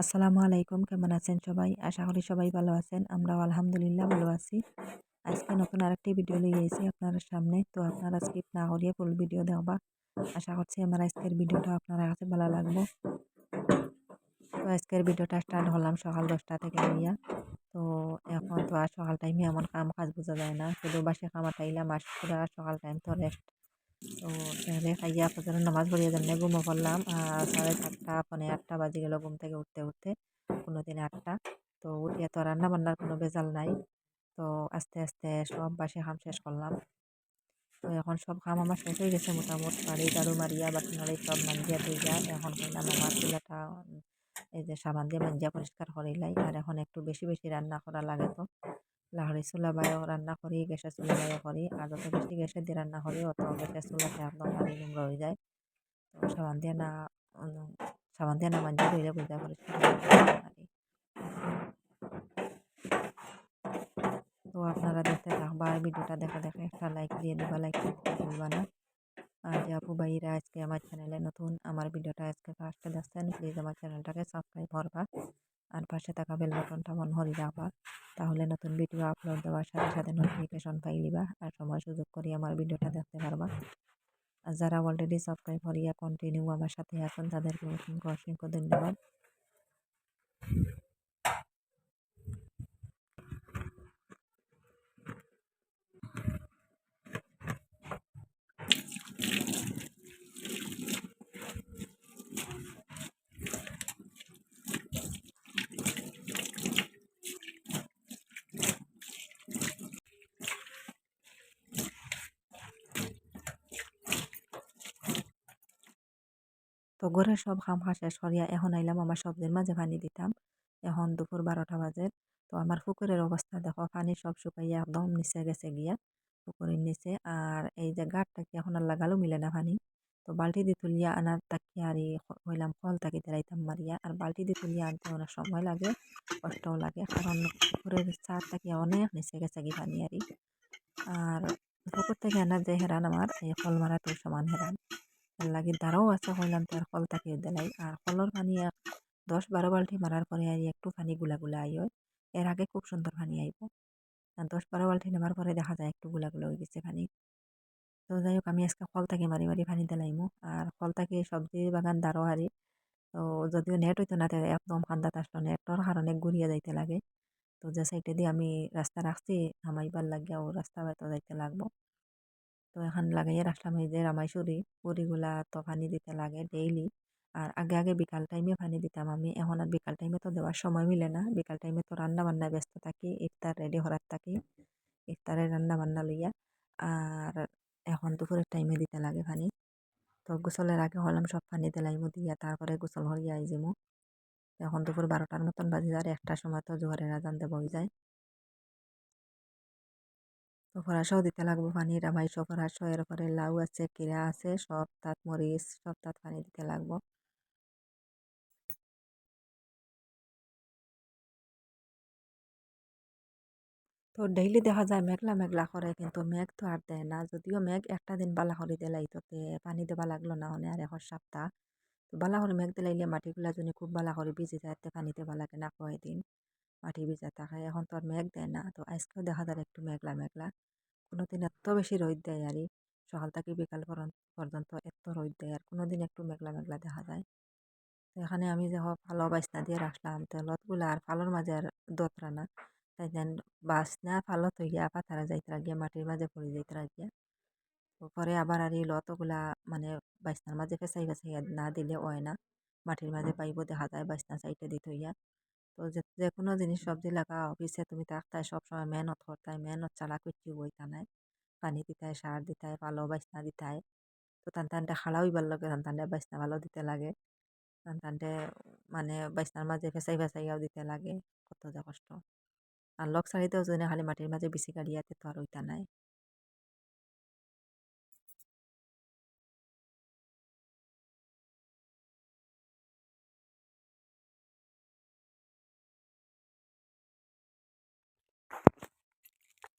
আসসালামু আলাইকুম, কেমন আছেন সবাই? আশা করি সবাই ভালো আছেন, আমরাও আলহামদুলিল্লাহ ভালো আছি। আজকে নতুন আরেকটি ভিডিও লিয়ে এসেছি আপনার সামনে। তো আপনারা স্কিপ না করিয়ে ফুল ভিডিও দেখবা। আশা করছি আমার আজকের ভিডিওটা আপনার কাছে ভালো লাগবে। তো আজকের ভিডিওটা স্টার্ট হলাম সকাল দশটা থেকে নিয়ে। তো এখন তো আর সকাল টাইমে এমন কাম কাজ বোঝা যায় না। শুধু বাসে খামাটাইলাম আর সকাল টাইম তো রেস্ট তো তাহলে খাইয়া ফজর নামাজ পড়িয়ে জন্য ঘুমো পড়লাম আর সাড়ে সাতটা, পনে আটটা বাজে গেল ঘুম থেকে উঠতে উঠতে, কোনো দিন আটটা। তো উঠিয়া তো রান্না বান্নার কোনো বেজাল নাই। তো আস্তে আস্তে সব বাসে খাম শেষ করলাম। তো এখন সব খাম আমার শেষ হয়ে গেছে মোটামুটি। বাড়ি ঝাড়ু মারিয়া বাসন সব মাঞ্জিয়া দিয়া এখন কইলাম আমার চুলাটা এই যে সাবান দিয়ে মাঞ্জিয়া পরিষ্কার করে করিলাই। আর এখন একটু বেশি বেশি রান্না করা লাগে তো। লাহড়ি চুলা বাইও রান্না করি, গ্যাসের চুলা বাইও করি। আর যত বেশি গ্যাসের দিয়ে রান্না করি, অত গ্যাসের চুলাতে আপনার পানি নোংরা হয়ে যায়। তো সাবান দিয়ে না সাবান দিয়ে না মাঞ্জা ধুইলে বুঝা পরিষ্কার তো আপনারা দেখতে থাকবা আর ভিডিওটা দেখে দেখে একটা লাইক দিয়ে দেবা লাইক করতে ভুলবা না। আর যে আপু ভাইরা আজকে আমার চ্যানেলে নতুন, আমার ভিডিওটা আজকে ফার্স্টে দেখছেন প্লিজ আমার চ্যানেলটাকে সাবস্ক্রাইব করবা। আর পাশে থাকা বেল বাটনটা মন হরি রাখবা তাহলে নতুন ভিডিও আপলোড দেওয়ার সাথে সাথে নোটিফিকেশন পাই পাইলিবা আর সময় সুযোগ করি আমার ভিডিওটা দেখতে পারবা। আর যারা অলরেডি সাবস্ক্রাইব করিয়া কন্টিনিউ আমার সাথে আছেন, তাদেরকে অসংখ্য অসংখ্য ধন্যবাদ। তো ঘরের সব খাম খা শেষ করিয়া এখন আইলাম আমার সবজির মাঝে পানি দিতাম। এখন দুপুর বারোটা বাজে। তো আমার পুকুরের অবস্থা দেখো, পানি সব শুকাইয়া একদম নিচে গেছে গিয়া পুকুরের নিচে। আর এই যে গাঢ়টা কি এখন আর লাগালো মিলে না পানি। তো বালতি দিয়ে তুলিয়া আনার তাকিয়া আর হইলাম ফল তাকি দেরাইতাম মারিয়া। আর বালতি দিয়ে তুলিয়া আনতে অনেক সময় লাগে, কষ্টও লাগে। কারণ পুকুরের চার তাকিয়া অনেক নিচে গেছে কি পানি আরই আর পুকুর থেকে আনার যে হেরান আমার, এই ফল মারাতেও সমান হেরান। লাগি দাঁড়াও আছে কইলাম তার কল তাকে দেলাই আর কলর পানি দশ বারো বালতি মারার পরে আর একটু পানি গুলা গুলা আই হয় এর আগে খুব সুন্দর পানি আইব। আর দশ বারো বালতি নেবার পরে দেখা যায় একটু গুলা গুলা হয়ে গেছে পানি। তো যাই হোক, আমি আজকে কল তাকে মারি মারি পানি দিলাইমু আর কল তাকে সবজি বাগান দাঁড়ো হারি। তো যদিও নেট হইতো না একদম কান্দাত আসলো নেটর কারণে ঘুরিয়ে যাইতে লাগে। তো যে সাইডে দিয়ে আমি রাস্তা রাখছি, হামাইবার লাগিয়া ও রাস্তা হয়তো যাইতে লাগবো। তো এখন লাগাইয়া রাখলাম এই যে রামাইশুরি পুরিগুলা তো পানি দিতে লাগে ডেইলি আর আগে আগে বিকাল টাইমে পানি দিতাম আমি, এখন আর বিকাল টাইমে তো দেওয়ার সময় মিলে না। বিকাল টাইমে তো রান্না বান্নায় ব্যস্ত থাকি, ইফতার রেডি হরার থাকি, ইফতারে রান্না বান্না লইয়া আর এখন দুপুরের টাইমে দিতে লাগে পানি তো গোসলের আগে হলাম সব পানি দিলাইমু দিয়া তারপরে গোসল হরিয়া আইজিমু। এখন দুপুর বারোটার মতন বাজি, আর একটার সময় তো জোহরের আজান দেব যায়। তো ফরাসও দিতে লাগবো পানি রামাইশো ফরাসো এরপরে লাউ আছে, কিরা আছে, সব তাত মরিচ, সব তাত পানি দিতে লাগবো। তো ডেইলি দেখা যায় মেঘলা মেঘলা করে কিন্তু মেঘ তো আর দেয় না। যদিও মেঘ একটা দিন বালা করে দিলাই, তোতে পানি দেবা লাগল না অনে আর এখন সপ্তাহ তো বালা করে মেঘ দিলাইলে মাটিগুলা যদি খুব বালা করে ভিজে যায় পানি দেবা লাগে না কয়দিন। মাটি ভিজা থাকে এখন তো আর মেঘ দেয় না। তো আজকেও দেখা যায় একটু মেঘলা মেঘলা। কোনো দিন এত বেশি রোদ দেয় আর সকাল থেকে বিকাল পর্যন্ত এত রোদ দেয় আর কোনো দিন একটু মেঘলা মেঘলা দেখা যায়। তো এখানে আমি যে ফালো বাইসনা দিয়ে রাখলাম, তো লতগুলা আর ফালোর মাঝে আর দোতরা না। তাই যেন বাসনা ফালত হইয়া পাথারা যাইতে গিয়া মাটির মাঝে পড়ে যাইতে গিয়া তো পরে আবার আর এই লতগুলা মানে বাইসনার মাঝে ফেসাই ফেসাই না দিলে হয় না। মাটির মাঝে পাইব দেখা যায় বাইসনা সাইডে দিতে হইয়া। তো যে কোনো জিনিস সবজি লাগা অফিসে তুমি থাকতাই সবসময় মেহনত করতাই মেহনত চালা করছি বইতা নাই পানি দিতাই সার দিতাই ভালো বাইসনা দিতাই তো টান টানটে খাড়া হইবার লগে, টান টানটে বাইসনা ভালো দিতে লাগে। টান টানটে মানে বাইসনার মাঝে ফেসাই ফেসাইয়াও দিতে লাগে, কত যে কষ্ট। আর লক সারিতেও যদি খালি মাটির মাঝে বিচি কাটিয়াতে তো আর ওইটা নাই।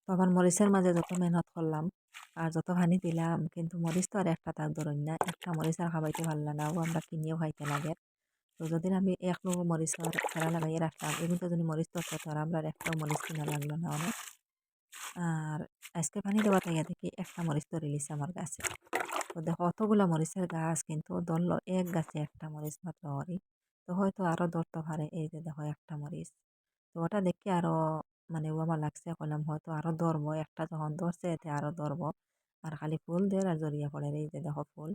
তো আমার মরিচের মাঝে যত মেহনত করলাম আর যত পানি দিলাম, কিন্তু মরিচ তো আর একটা তার ধরুন না। একটা মরিচ আর খাবাইতে ভালো না, ও আমরা কিনিয়েও খাইতে লাগে। তো যদি আমি এক লোক মরিচ ছাড়া লাগাইয়ে রাখলাম তো যদি মরিচ তো আর আমরা একটাও মরিচ কিনা লাগল না, অনেক। আর আজকে পানি দেওয়া তাইয়া দেখি একটা মরিচ তো রিলিজ আমার গাছে তো দেখো, অতগুলা মরিচের গাছ কিন্তু ধরলো, এক গাছে একটা মরিচ মাত্র হরি তো হয়তো আরও ধরতে পারে, এই যে দেখো একটা মরিচ। ওটা দেখি আরও মানে ও আমার লাগছে কইলাম হয়তো আরও ধরবো। একটা যখন ধরছে, এতে আরও ধরবো। আর খালি ফুল দেয় আর জড়িয়ে পড়ে এই যে দেখো ফুল।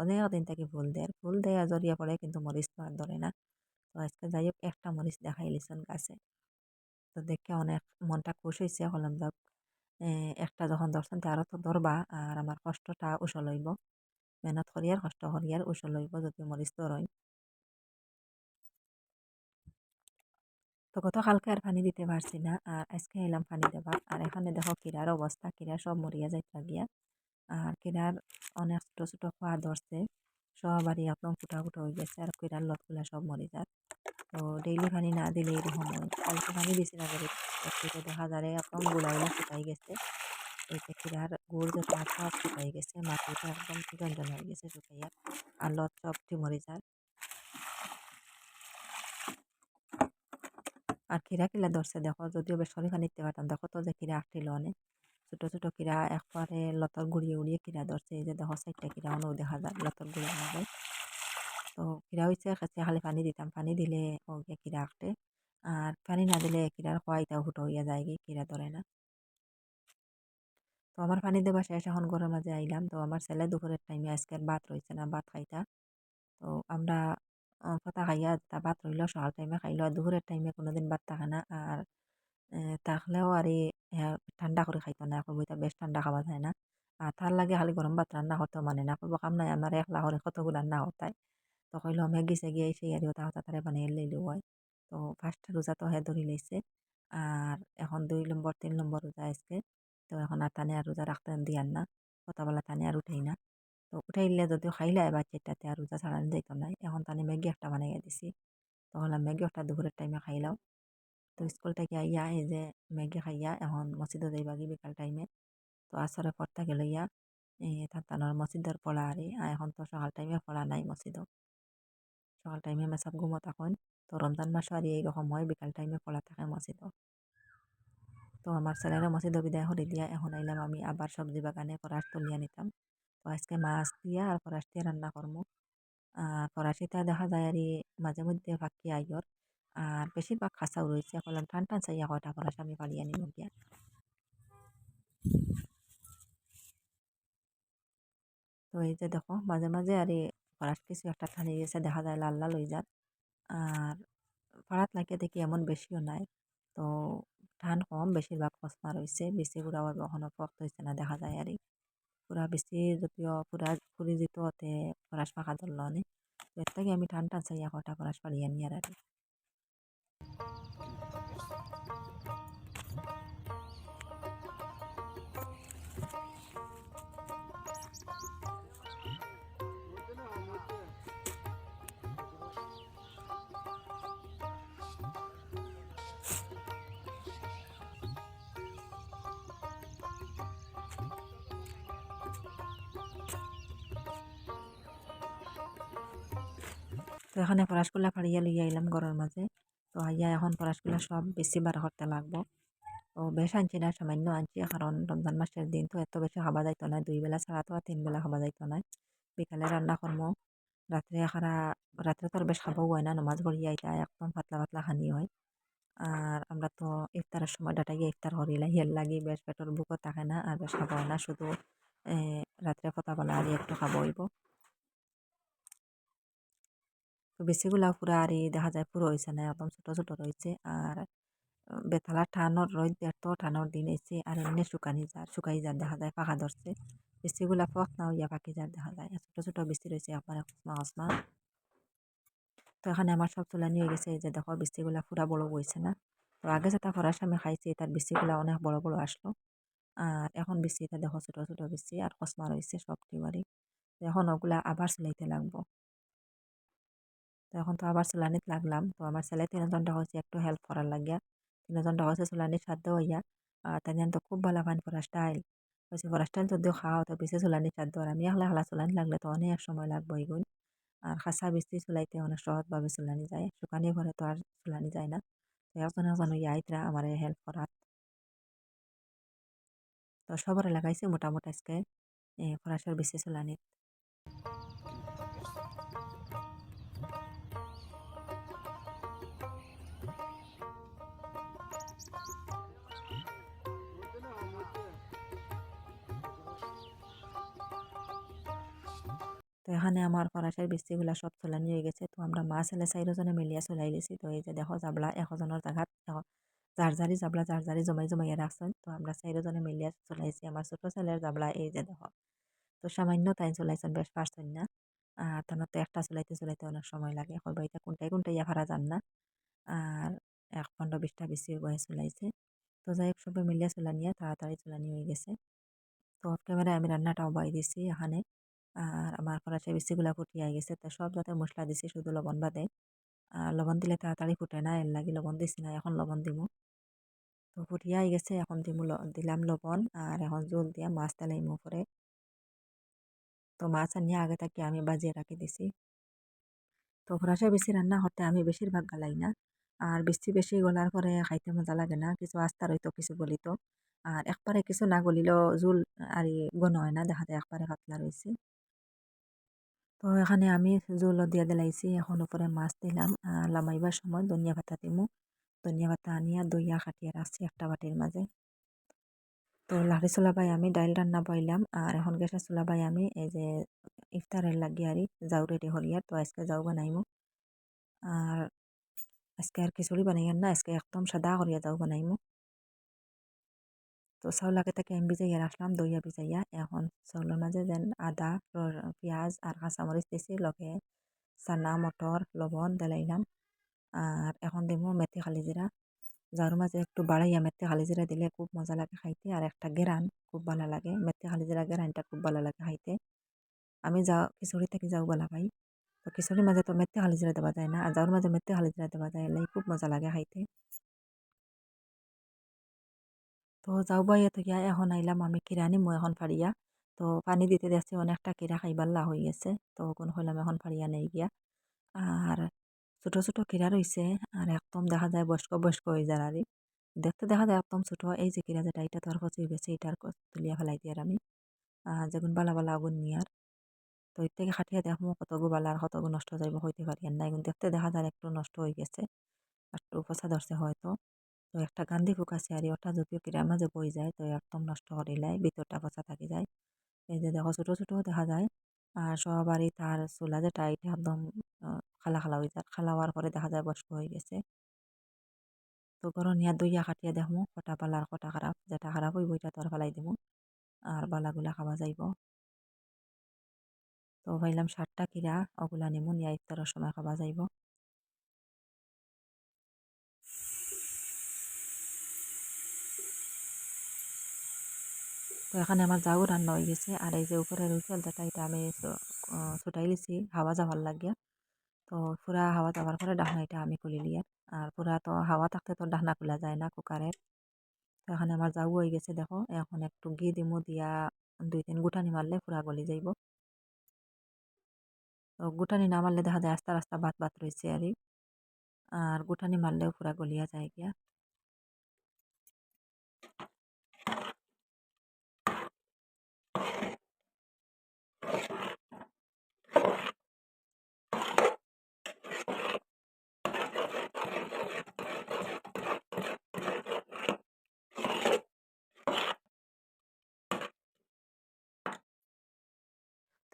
অনেক দিন থেকে ফুল দেয় ফুল দেয় আর জড়িয়ে পড়ে কিন্তু মরিচ তো আর ধরে না। তো আজকে যাই হোক, একটা মরিচ দেখাই লিছেন গাছে। তো দেখে অনেক মনটা খুশ হয়েছে হলাম যাক একটা যখন ধরছেন আরও তো ধরবা। আর আমার কষ্টটা উসল লইব। মেহনত করিয়ার, কষ্ট করিয়ার উসল লইব, যদি মরিচ ধরই। তো গতকালকে আর পানি দিতে পারছি না। আর আজকে এলাম পানি দেবা আর এখানে দেখো কিরার অবস্থা। কিরা সব মরিয়া যাইতে গিয়া। আর কিরার অনেক ছোটো ছোটো খোয়া ধরছে। সবারই একদম ফুটা ফুটা হয়ে গেছে। আর কিরার লতগুলা সব মরে যায় তো ডেইলি পানি না দিলে এরকম কালকে পানি দিছি না করে দেখা যায় একদম গুলাগুলো শুকাই গেছে। যে কিরার গুড় যে সব শুকাই গেছে। মাটিটা একদম হয়ে গেছে শুকাইয়া আর লত সবটি মরে যায় আর খিরা কিলা ধরছে দেখো, যদিও সরি নিতে পারতাম দেখো তো যে খিরা আটটিল অনেক ছোট ছোট কিরা একবারে লতর গুড়িয়ে উড়িয়ে কিরা ধরছে, এই যে দেখো চারটা কিরা অনেক দেখা যায়, লতর গুড়িয়ে মধ্যে তো কিরা হয়েছে কাছে খালি পানি দিতাম, পানি দিলে ও কিরা আঁকটে। আর পানি না দিলে কিরার খোয়াইটাও ফুটো হইয়া যায় কি কিরা ধরে না। তো আমার পানি দেবা শেষ, এখন ঘরের মাঝে আইলাম। তো আমার ছেলে দুপুরের টাইমে আজকের ভাত রয়েছে না, ভাত খাইতা। তো আমরা কথা খাইয়া তা ভাত রইল, সকাল টাইমে খাইল, আর দুপুরের টাইমে কোনোদিন ভাত থাকে না। আর থাকলেও আর ঠান্ডা করে খাইতো না করব এটা বেশ ঠান্ডা খাওয়া যায় না। আর তার লাগে খালি গরম ভাত রান্না করতে মানে না, করব কাম নাই, আমার একলা করে কতগুলো রান্না হতায় তো কইলো ম্যাগি স্যাগি সেই আর ওটা হতা তারে বানিয়ে লইলে হয় তো ফার্স্ট রোজা তো হে ধরি লইছে। আর এখন দুই নম্বর, তিন নম্বর রোজা আজকে। তো এখন আর টানে আর রোজা রাখতে না কতবেলা টানে আর উঠেই না। তো উঠাইলে যদিও খাইলে এবার চেটাতে আর রোজা ছাড়ানো যাইতো নাই। এখন টানে ম্যাগি একটা বানাইয়া দিছি। তো হলাম ম্যাগি একটা দুপুরের টাইমে খাইলাও তো স্কুল থেকে আইয়া এই যে ম্যাগি খাইয়া এখন মসজিদে যাইবাগি বিকাল টাইমে তো আসরে পর থেকে লইয়া এই তার মসজিদের পড়া আরে এখন তো সকাল টাইমে পড়া নাই মসজিদও। সকাল টাইমে মেসাব ঘুমো তখন তো রমজান মাসও আর এইরকম হয়, বিকাল টাইমে পড়া থাকে মসজিদও। তো আমার ছেলেরা মসজিদও বিদায় করে দিয়া এখন আইলাম আমি আবার সবজি বাগানে ফরাস তুলিয়া নিতাম। আজকে মাছ দিয়া আর ফরাস দিয়ে রান্না করব ফরাসিটা দেখা যায় আর মাঝে মধ্যে ফাঁকি আইয়র আর বেশিরভাগ খাসাও রয়েছে কলম টান টান চাইয়া কয়টা ফরাস আমি পালিয়ে নিব গিয়া তো এই যে দেখো মাঝে মাঝে আর ফরাস কিছু একটা ঠানি গেছে দেখা যায় লাল লাল হয়ে আর পাড়াত লাগিয়ে দেখি এমন বেশিও নাই তো ধান কম বেশিরভাগ কসমা রয়েছে বেশি গুড়াও কখনো পক্ত হয়েছে না দেখা যায় আর পুরা বেশি যদিও পুরা ফুরি যেত ওতে ফরাস পাখা ধরল তো এর থেকে আমি টান চাইয়া কটা ফরাস পাড়িয়ে নিয়ে আর তো এখানে ফরাসগুলা ফাড়িয়া লইয়া আইলাম ঘরের মাঝে। তো আইয়া এখন ফরাসগুলা সব বেশি বার করতে লাগবো। তো বেশ আনছি না, সামান্য আনছি, কারণ রমজান মাসের দিন তো এত বেশি খাওয়া যাইতো না, দুই বেলা ছাড়া তো আর তিন বেলা খাওয়া যাইতো না। বিকালে রান্না করব রাত্রে খারা, রাত্রে তো আর বেশ খাব হয় না, নমাজ পড়িয়া এটা একদম পাতলা পাতলা খানি হয়। আর আমরা তো ইফতারের সময় ডাটা গিয়ে ইফতার করিলাই হেল লাগি বেশ পেটের বুকও থাকে না, আর বেশ খাব না, শুধু রাত্রে ফতাবেলা আর একটু খাব হইব। তো বেশিগুলা পুরা আর দেখা যায় পুরো হয়েছে না, একদম ছোট ছোট রয়েছে আর বেতালা টানোর রোদ এত টানোর দিন এসে আর এমনি শুকানি যার, শুকাই যার দেখা যায় পাখা ধরছে। বেশিগুলা ফক না হইয়া পাখি যার দেখা যায়। ছোট ছোট বেশি রয়েছে একবার অকসমা অকসমা তো এখানে আমার সব চুলানি হয়ে গেছে যে দেখো বৃষ্টিগুলা পুরা বড় বইছে না। তো আগে যেটা ফরাস আমি খাইছি, তার বৃষ্টিগুলা অনেক বড় বড় আসলো। আর এখন বৃষ্টিটা দেখো ছোট ছোট বৃষ্টি আর কসমা রয়েছে সবটি বাড়ি এখন ওগুলা আবার সিলাইতে লাগবো। তো এখন তো আবার চুলানিত লাগলাম। তো আমার ছেলে তিনজনটা হয়েছে একটু হেল্প করার লাগিয়া, তিনজনটা হয়েছে চুলানির সাধ্য হইয়া আর তাই তো খুব ভালো পান করা স্টাইল হয়েছে করা স্টাইল যদিও খাওয়া তো বেশি চুলানির সাধ্য আর আমি একলা খালা চুলানি লাগলে তো অনেক সময় লাগবো এগুলো আর খাসা বেশি চুলাইতে অনেক সহজভাবে চুলানি যায়। শুকানি ঘরে তো আর চুলানি যায় না। তো একজন একজন ইয়ে আইতরা আমার হেল্প করার তো সবার লাগাইছে মোটামুটি আজকে ফরাসের বেশি চুলানিত তো এখানে আমার ফরাসের বৃষ্টিগুলা সব চলানি হয়ে গেছে। তো আমরা মা ছেলে চাইরজনে মিলিয়া চলাই গেছি তো এই যে দেখো যাবলা এশজনের জায়গাত জারজারি জাবলা জারজারি জমাই জমাইয়া রাখছেন তো আমরা চাইরজনে মিলিয়া চলাইছি। আমার ছোট ছেলের জাবলা এই যে দেখো। তো সামান্য টাইম চলাইছেন, বেশ পারছেন না। তখন তো একটা চলাইতে চলাইতে অনেক সময় লাগে। হয়তো এটা কোনটাই কোনটাই ফারা যান না। আর এক পনেরো বিশটা বেশি বয়ে চলাইছে। তো যাই হোক সবাই মিলিয়া চলানিয়া, তাড়াতাড়ি চলানি হয়ে গেছে। তো অফ ক্যামেরায় আমি রান্নাটাও বাই দিছি এখানে। আর আমার ফরাসি বিচিগুলা ফুটিয়ে গেছে। তো সব যাতে মশলা দিছি, শুধু লবণ বাদে। আর লবণ দিলে তাড়াতাড়ি ফুটে না, এর লাগি লবণ দিছি না, এখন লবণ দিব তো ফুটিয়ে গেছে, এখন দিমু দিলাম লবণ, আর এখন জল দিয়া মাছ তেলাইমু উপরে। তো মাছ আনিয়ে আগে থেকে আমি বাজিয়ে রাখি দিছি। তো ফরাসা বেশি রান্না করতে আমি বেশিরভাগ গালাই না। আর বেশি বেশি গলার পরে খাইতে মজা লাগে না, কিছু আস্তা রইতো কিছু গলিত। আর একবারে কিছু না গলিলেও জুল আর গণ হয় না দেখা যায় একবারে পাতলা রয়েছে তো এখানে আমি জুলও দিয়ে দিলাইছি, এখন উপরে মাছ দিলাম। লামাইবার সময় ধনিয়া পাতা দিমু। ধনিয়া পাতা আনিয়া দইয়া খাটিয়ে রাখছি একটা বাটির মাঝে। তো লাড়ি চোলাবাই আমি ডাইল রান্না বইলাম, আর এখন গ্যাসের চোলাবাই আমি এই যে ইফতারের লাগি আর, যাও রেডি হরিয়ার তো আজকে যাও বানাইমু। আর আজকে আর খিচুড়ি বানাইয়ার না, আজকে একদম সাদা করিয়া যাও বানাইমু। তো চাউল আগে থেকে আমি ভিজাইয়া রাখলাম দইয়া ভিজাইয়া এখন চাউলের মাঝে যেন আদা পেঁয়াজ আর কাঁচামরিচ দিছি লগে চানা মটর লবণ দিলাইলাম আর এখন দিব মেথি খালি জিরা যার মাঝে একটু বাড়াইয়া মেথি খালি জিরা দিলে খুব মজা লাগে খাইতে আর একটা গেরান খুব ভালো লাগে মেথি খালি জিরা গেরানটা খুব ভালো লাগে খাইতে আমি যা খিচুড়ি থেকে যাও বলা পাই তো খিচুড়ির মাঝে তো মেথি খালি জিরা দেওয়া যায় না আর যার মাঝে মেথি খালি জিরা দেওয়া যায় এলাই খুব মজা লাগে খাইতে তো যাও বাইয়া থেকে এখন আইলাম আমি কিরা নিমু, এখন ফাড়িয়া। তো পানি দিতে দেখছি অনেকটা কিরা খাইবার হয়ে গেছে, তো কোন হইলাম এখন ফাড়িয়া নেই গিয়া। আর ছোট ছোট কিরা রয়েছে আর একদম দেখা যায় বয়স্ক বয়স্ক হয়ে যায় আর দেখতে দেখা যায় একদম ছোট, এই যে কিরা যেটা এটা তো আর কচি গেছে এটার তুলিয়া ফেলাই দিয়ে আর আমি। যেগুন বালা বালা আগুন নিয়ার তো এর থেকে খাটিয়া দেখব কতগু বালা আর কতগু নষ্ট যাইব, হইতে পারি আর না এখন দেখতে দেখা যায় একটু নষ্ট হয়ে গেছে, একটু পচা ধরছে হয়তো। তো একটা গান্ধী ফুক আছে আর ওটা যদিও কিরার মাঝে বই যায়, তো একদম নষ্ট করিলাই ভিতরটা পচা থাকি যায়। এই যে দেখো ছোটো ছোটো দেখা যায়, আর সবারই তার চুলা যেটা এটা একদম খালা খালা হয়ে যায়। খালা হওয়ার পরে দেখা যায় বস্ক হয়ে গেছে। তো গরনিয়া দইয়া কাটিয়া দেখমু, কটা পালার কটা খারাপ। যেটা খারাপ হইব এটা তোর ফেলাই দিব আর বালাগুলা খাওয়া যাইব। তো ভাইলাম সাতটা কিরা, ওগুলা নিমু, নিয়া ইফতারের সময় খাওয়া যাইব। এখানে আমার যাও রান্না হয়ে গেছে। আর এই যে উপরে রুচল যেটা, এটা আমি ছুটাই লিছি। হাওয়া যাওয়ার লাগিয়া। তো পুরা হাওয়া যাওয়ার পরে ডাহনা এটা আমি খুলি লিয়ার আর পুরা তো হাওয়া থাকতে তো ডাহনা খোলা যায় না কুকারের। তো এখানে আমার যাও হয়ে গেছে, দেখো। এখন একটু ঘি দিমু, দিয়া দুই তিন গুটানি মারলে পুরা গলি যাইব। তো গুটানি না মারলে দেখা যায় আস্তা রাস্তা বাত বাত রয়েছে আর আর গুটানি মারলেও পুরা গলিয়া যায় গিয়া।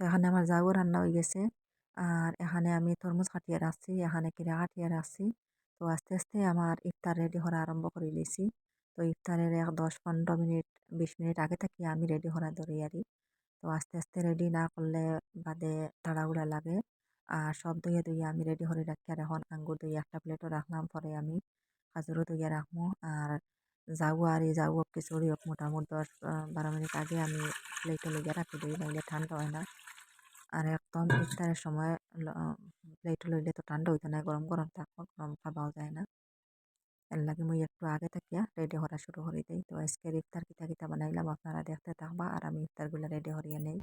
এখানে আমার যাও রান্না হয়ে গেছে। আর এখানে আমি তরমুজ কাটিয়ে রাখছি, এখানে কিরা কাটিয়ে রাখছি। তো আস্তে আস্তে আমার ইফতার রেডি করা আরম্ভ করে দিয়েছি। তো ইফতারের এক দশ পনেরো মিনিট, বিশ মিনিট আগে থেকে আমি রেডি করা ধরি আরি। তো আস্তে আস্তে রেডি না করলে বাদে তাড়াহুড়া লাগে। আর সব দইয়ে দইয়ে আমি রেডি করে রাখি। আর এখন আঙ্গুর দই একটা প্লেটও রাখলাম, পরে আমি খাজুরও দইয়ে রাখব। আর যাও আর এই যাও হোক, মোটামুটি দশ, বারো মিনিট আগে আমি প্লেটে লেগে রাখি দিই, নাইলে ঠান্ডা হয় না। আর একদম ইফতারের সময় প্লেট লইলে তো ঠান্ডা হইতো না, গরম গরম থাকব গরম খাওয়াও যায় না। এর লাগে মুই একটু আগে থাকিয়া রেডি করা শুরু করে দিই। তো আজকে ইফতার কিতা কিতা বানাইলাম আপনারা দেখতে থাকবা আর আমি ইফতারগুলো রেডি হরিয়া নেই।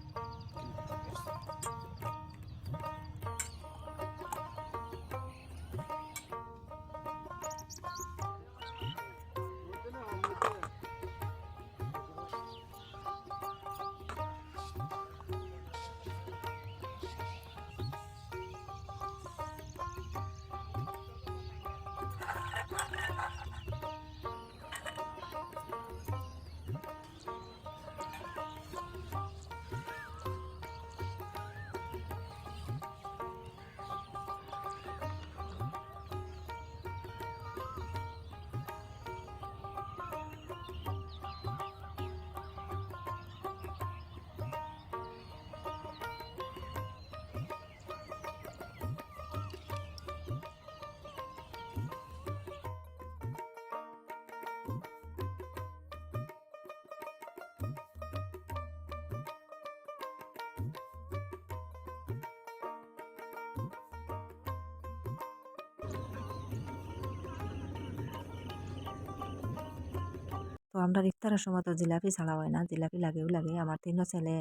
তো আমরা ইফতারের সময় তো জিলাপি ছাড়া হয় না। জিলাপি লাগেও লাগে। আমার তিনও ছেলে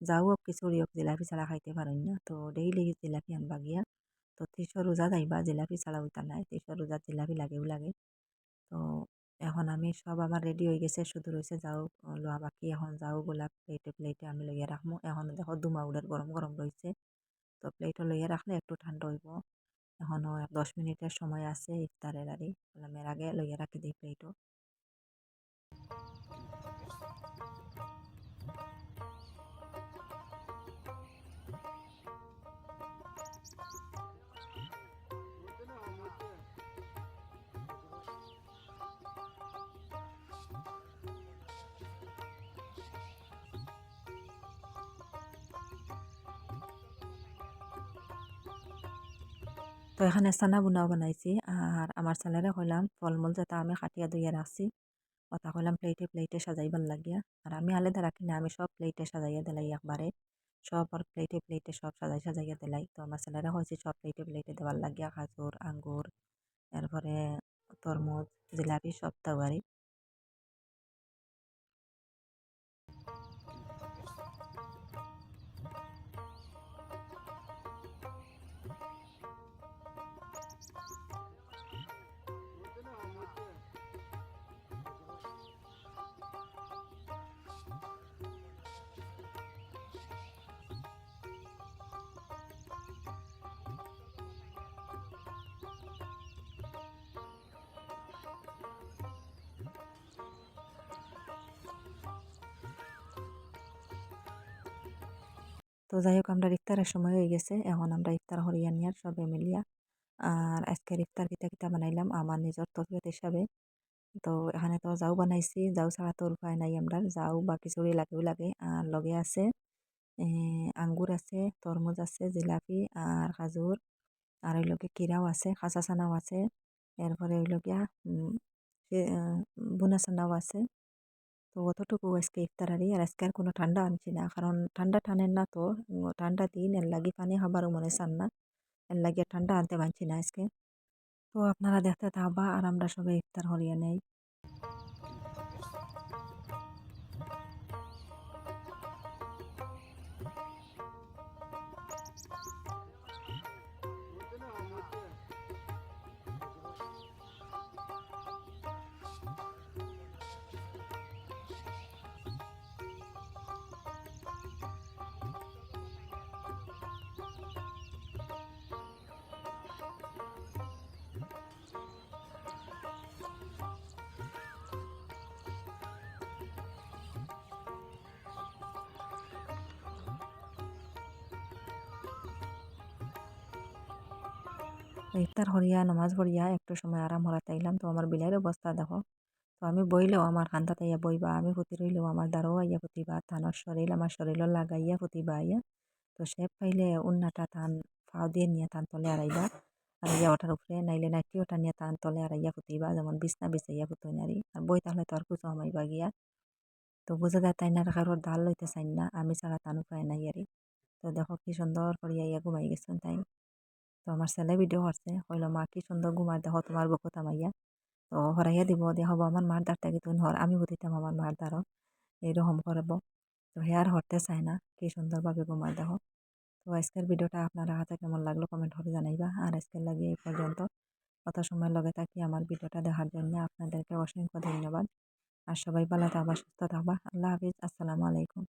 যাও হোক খিচুড়ি হোক জিলাপি ছাড়া খাইতে পারেন না। তো ডেইলি জিলাপি আনবা গিয়া, তো তিসর রোজা যাইবা জিলাপি ছাড়া হইতা নাই। তিসর রোজা জিলাপি লাগেও লাগে। তো এখন আমি সব আমার রেডি হয়ে গেছে। শুধু রয়েছে যাও লোয়া বাকি এখন যাও, গোলাপ প্লেটে প্লেটে আমি লইয়া রাখব এখন দেখো দুমা উড়ের গরম গরম রয়েছে তো প্লেটও লইয়া রাখলে একটু ঠান্ডা হইব। এখনও দশ মিনিটের সময় আছে ইফতারের আরে। এর আগে লইয়া রাখি দিই প্লেটও তো এখানে সানা বুনাও বানাইছি। আর আমার চানারে কইলাম, ফলমূল যেটা আমি কাটিয়া দুইয়া রাখছি, ওটা কইলাম প্লেটে প্লেটে সাজাইবার লাগিয়া। আর আমি আলাদা রাখি না আমি সব প্লেটে সাজাইয়া দিলাই একবারে। সব আর প্লেটে প্লেটে সব সাজাই, সাজাইয়া দিলাই। তো আমার ছেলেরা হয়েছে সব প্লেটে প্লেটে দেওয়ার লাগিয়া খাজুর, আঙ্গুর, এরপরে তরমুজ, জিলাপি সব দেওয়ারি তো যাই হোক, আমরা ইফতারের সময় হয়ে গেছে। এখন আমরা ইফতার হরিয়া নিয়ার সবে মিলিয়া আর আজকের ইফতার কিতা কিতা বানাইলাম আমার নিজের তরফিয়ত হিসাবে। তো এখানে তো যাও বানাইছি, যাও ছাড়া তো উপায় নাই আমরা যাও বা খিচুড়ি লাগেও লাগে। আর লগে আছে আঙ্গুর আছে, তরমুজ আছে, জিলাপি আর খাজুর। আর ওই লগে কিরাও আছে, খাঁচা চানাও আছে। এরপরে ওই লগিয়া বুনা চানাও আছে। তো অতটুকু আজকে ইফতারারি আর আজকে আর কোনো ঠান্ডা আনছি না। কারণ ঠান্ডা টানেন না তো ঠান্ডা দিন, এর লাগি পানি হবারও মনে চান না। এর লাগে ঠান্ডা আনতে পারছি না আজকে। তো আপনারা দেখতে থাকবা আর আমরা সবাই ইফতার হরিয়ে নেই। ইফতার হরিয়া, নমাজ পড়িয়া একটু সময় আরাম হরাতে আইলাম তো আমার বিলাইয়ের অবস্থা দেখো। তো আমি বইলেও আমার খান্দাতে আইয়া বইবা, আমি ফুটি রইলেও আমার দ্বারাও আইয়া ফুটিবা থানোর শরীর আমার শরীরও লাগাইয়া ফুটিবা আইয়া। তো সে পাইলে উন্নাটা থান ফাও দিয়ে নিয়ে থান তলে আড়াইবা আর ইয়া ওঠার উপরে, নাইলে নাইটি ওটা নিয়ে থান তলে আড়াইয়া ফুটিবা যেমন বিছনা বিছাইয়া ফুটই নারি। আর বই তাহলে তো আর কুচো হমাইবা গিয়া। তো বুঝা যায় তাই না কারোর ডাল লইতে চাই না, আমি ছাড়া তান উপায় নাই আরি। তো দেখো কি সুন্দর করিয়া ইয়া ঘুমাই গেছেন তাই। তো আমার ছেলে ভিডিও করছে। কইল, মা, কি সুন্দর ঘুমার দেখো তোমার বকুতা মাইয়া। তো হরাইয়া দিব দে হব আমার মার দ্বার থেকে তুমি হর আমি বুঝিতাম আমার মার দ্বারও এইরকম করব তো হে আর হরতে চায় না, কি সুন্দরভাবে ঘুমার দেখো। তো আজকের ভিডিওটা আপনারা হাতে কেমন লাগল কমেন্ট করে জানাইবা। আর আজকের লাগে এই পর্যন্ত। কত সময় লগে থাকি আমার ভিডিওটা দেখার জন্য আপনাদেরকে অসংখ্য ধন্যবাদ। আর সবাই ভালো থাকবা, সুস্থ থাকবা। আল্লাহ হাফিজ, আসসালামু আলাইকুম।